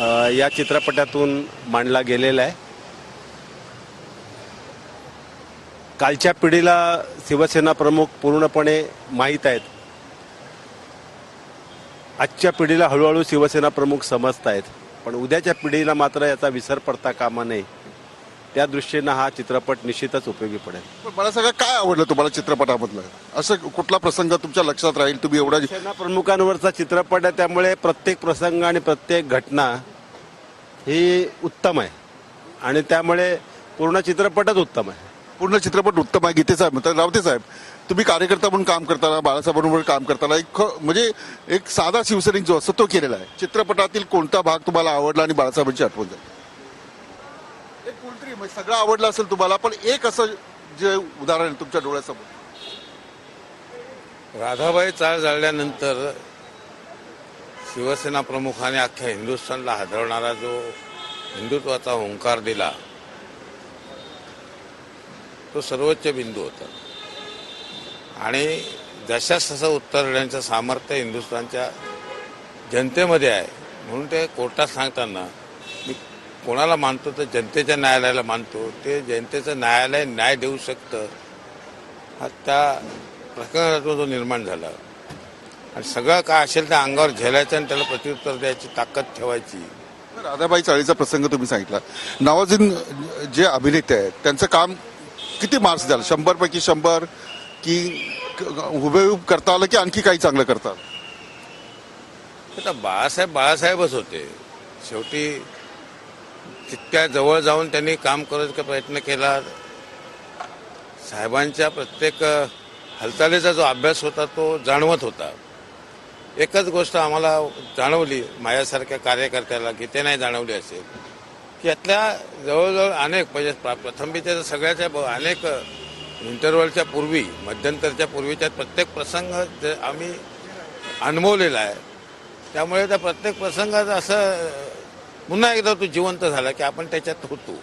या चित्रपटातून मांडला गेलेला आहे. कालच्या पिढीला शिवसेना प्रमुख पूर्णपणे माहीत आहेत. आजच्या पिढीला हळूहळू शिवसेना प्रमुख समजत आहेत पण उद्याच्या पिढीला मात्र याचा विसर पडता कामा नये. त्या दृष्टीनं हा चित्रपट निश्चितच उपयोगी पडेल. पण मला सगळं काय आवडलं तुम्हाला चित्रपटामधलं? असं कुठला प्रसंग तुमच्या लक्षात राहील? तुम्ही एवढा सेना प्रमुखांवरचा चित्रपट आहे त्यामुळे प्रत्येक प्रसंग आणि प्रत्येक घटना ही उत्तम आहे. आणि त्यामुळे पूर्ण चित्रपटच उत्तम आहे. पूर्ण चित्रपट उत्तम आहे गीते साहेब तर रावते साहेब तुम्ही कार्यकर्ता म्हणून काम करताना बाळासाहेबांबरोबर काम करताना एक ख- म्हणजे एक साधा शिवसैनिक जो असतो तो केलेला आहे. चित्रपटातील कोणता भाग तुम्हाला आवडला आणि बाळासाहेबांची आठवण झाली? एक कोणतरी म्हणजे सगळं आवडलं असेल तुम्हाला पण एक असं जे उदाहरण आहे तुमच्या डोळ्यासमोर. राधाबाई चाळ जाळल्यानंतर शिवसेना प्रमुखाने अख्ख्या हिंदुस्थानला हादरवणारा जो हिंदुत्वाचा हुंकार दिला तो सर्वोच्च बिंदू होता. आणि जशास तसं उत्तर देण्याचं सामर्थ्य हिंदुस्थानच्या जनतेमध्ये आहे म्हणून ते कोर्टात सांगताना कोणाला मानतो तर जनतेच्या न्यायालयाला मानतो. ते जनतेचं न्यायालय न्याय देऊ शकतं. हा त्या प्रकरणातून जो निर्माण झाला. आणि सगळं काय असेल त्या अंगावर झेलायचं आणि त्याला प्रत्युत्तर द्यायची ताकद ठेवायची. राधाबाई चाळीचा प्रसंग तुम्ही सांगितला. नवाजुद्दीन जे अभिनेते आहेत त्यांचं काम किती मार्क्स द्याल शंभर पैकी शंभर की हुबेहूब करता आलं की आणखी काही चांगलं करता आलं? आता बाळासाहेब बाळासाहेबच होते. शेवटी तितक्या जवळ जाऊन त्यांनी काम करायचा प्रयत्न केला. साहेबांच्या प्रत्येक हालचालीचा जो अभ्यास होता तो जाणवत होता. एकच गोष्ट आम्हाला जाणवली माझ्यासारख्या कार्यकर्त्याला की ते नाही जाणवली असेल. की यातल्या जवळजवळ अनेक म्हणजे प्र- प्रथमबीच्या सगळ्याच्या ब- अनेक इंटरव्हलच्या पूर्वी मध्यंतरच्या पूर्वीच्या प्रत्येक प्रसंग जे आम्ही अनुभवलेला आहे. त्यामुळे त्या प्रत्येक प्रसंगात असं पुन्हा एकदा तो जिवंत झाला की आपण त्याच्यात होतो.